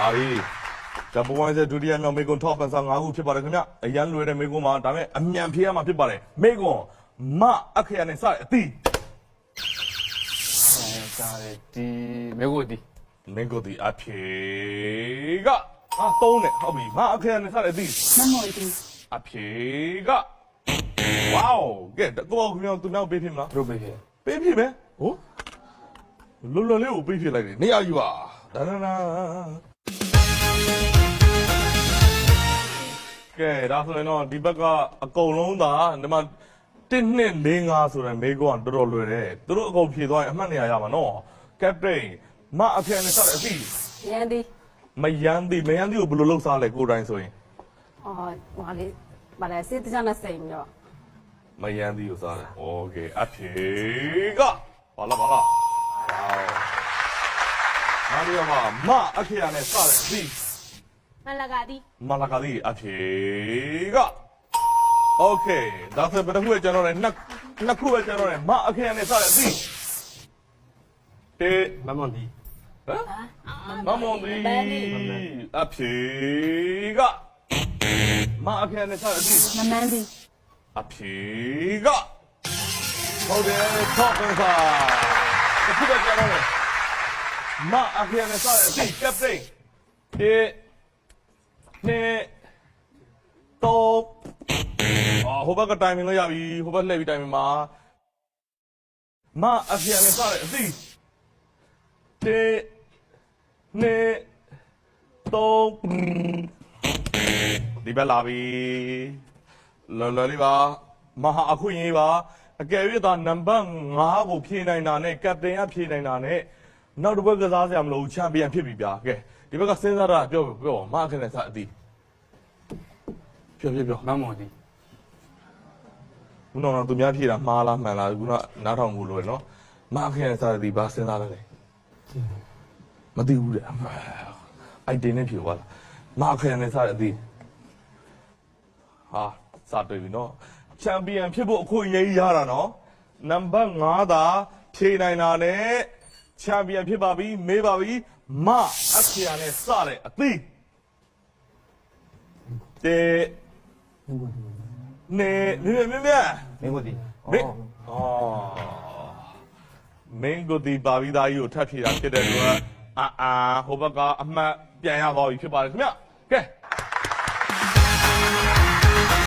ပါပြီဂျပန်ဝိုင်းစဒုတိယမြောက်မေကွန် top ပန်ဆာ9ခုဖြစ်ပါတယ်ခင်ဗျအရန်လွယ်တဲ့မေကွန်မှာဒါပေမဲ့အမြန်ဖြေရမှာဖြစ်ပါတယ်မေကွန်မအခရနဲ့စတဲ့အသီးအဲစားတယ်ဒီမေကိုဒီမင်းကိုဒီအဖြေကအာသုံးနဲ့ဟုတ်ပြီမအခရနဲ့စတဲ့အသီးမမော်ဒီအဖြေကဝေါကဲတော့ခင်ဗျာသူနောက်ပေးဖြစ်မလားသူတို့ပေးဖြစ်ပေးဖြစ်မယ်ဟုတ်လွတ်လွတ်လေးကိုပေးဖြစ်လိုက်တယ်နေရာယူပါဒါနာနာ ကဲဒါဆိုရင်တော့ဒီဘက်ကအကုန်လုံးသာဒီမှာ1နှစ်4 5ဆိုတဲ့မေကွန်တော်တော်လွယ်တယ်သူတို့အကုန်ဖြေသွားရင်အမှတ်နေရာရမှာနော်ကပတိန်မအဖေနဲ့ဆက်တဲ့အသီး ရန်ဒီ မယန်းသည်မယန်းသည်ကိုဘယ်လိုလုပ်စားလဲကိုယ်တိုင်ဆိုရင် အော်ဟဟာလေးဗါလဲစစ်တကြနဲ့စိန်ပြီးတော့ မယန်းသည်ကိုစားတယ်โอเคအဖြေကဘာလားဘာလားဝေါနားရမှာမအဖေနဲ့ဆက်တဲ့အသီး မလကဒီ မလာကလေးအဖြေကโอเคဒါဆိုဘယ်တစ်ခုပဲကျွန်တော်လည်းနှစ်နှစ်ခုပဲကျွန်တော်လည်းမအဖေနဲ့ဆက်တဲ့အသီးတေ မမွန်ဒီ ဟမ်မမွန်ဒီအဖြေကမအဖေနဲ့ဆက်တဲ့အသီး မမန်းဒီ အဖြေကဟုတ်တယ်တော့ပြန်ပါတစ်ခုပဲကျွန်တော်လည်းမအဖေနဲ့ဆက်တဲ့အသီးကပတိ န်တေနေတော့အော်ဟိုဘက်ကတိုင်မင်လို့ရပြီဟိုဘက်လှည့်ပြီးတိုင်မင်မှာမအဖေနဲ့ဆက်တဲ့အသီးတေနေတော့ဒီဘက်လာပြီလော်လော်လေးပါမဟာအခုရင်ကြီးပါအကယ်၍သာနံပါတ်5ကိုဖြည့်နိုင်တာနဲ့ကပတိန်ကဖြည့်နိုင်တာနဲ့နောက်တစ်ဘက်ကစားစရာမလိုဘူးချန်ပီယံဖြစ်ပြီဗျာကဲ ဒီဘက်ကစဉ်းစားတာပြောပြောမအခနဲ့စအသီးပြောပြောပြောမမွန်ဒီခုနကတော့သူများဖြည့်တာမှားလားမှန်လားခုနနားထောင်မှုလို့နော်မအခနဲ့စအသီးဘာစဉ်းစားလဲလဲမသိဘူးတဲ့အိုက်တင်နဲ့ဖြည့်သွားလားမအခနဲ့စအသီးဟာစတွေ့ပြီနော်ချန်ပီယံဖြစ်ဖို့အခုအရေးရတာနော်နံပါတ်5သာဖြည့်နိုင်တာနဲ့ချန်ပီယံဖြစ်ပါပြီမေးပါပြီ မအခနဲ့စတဲ့အသီးတေနေမြမြမြမြမေကိုဒီမင်းအော်မင်းကိုဒီပါပြီးသားကြီးကိုထပ်ဖြေတာဖြစ်တဲ့အတွက်အာအာဟိုဘက်ကအမှတ်ပြန်ရသွားပြီဖြစ်ပါတယ်ခင်ဗျကဲ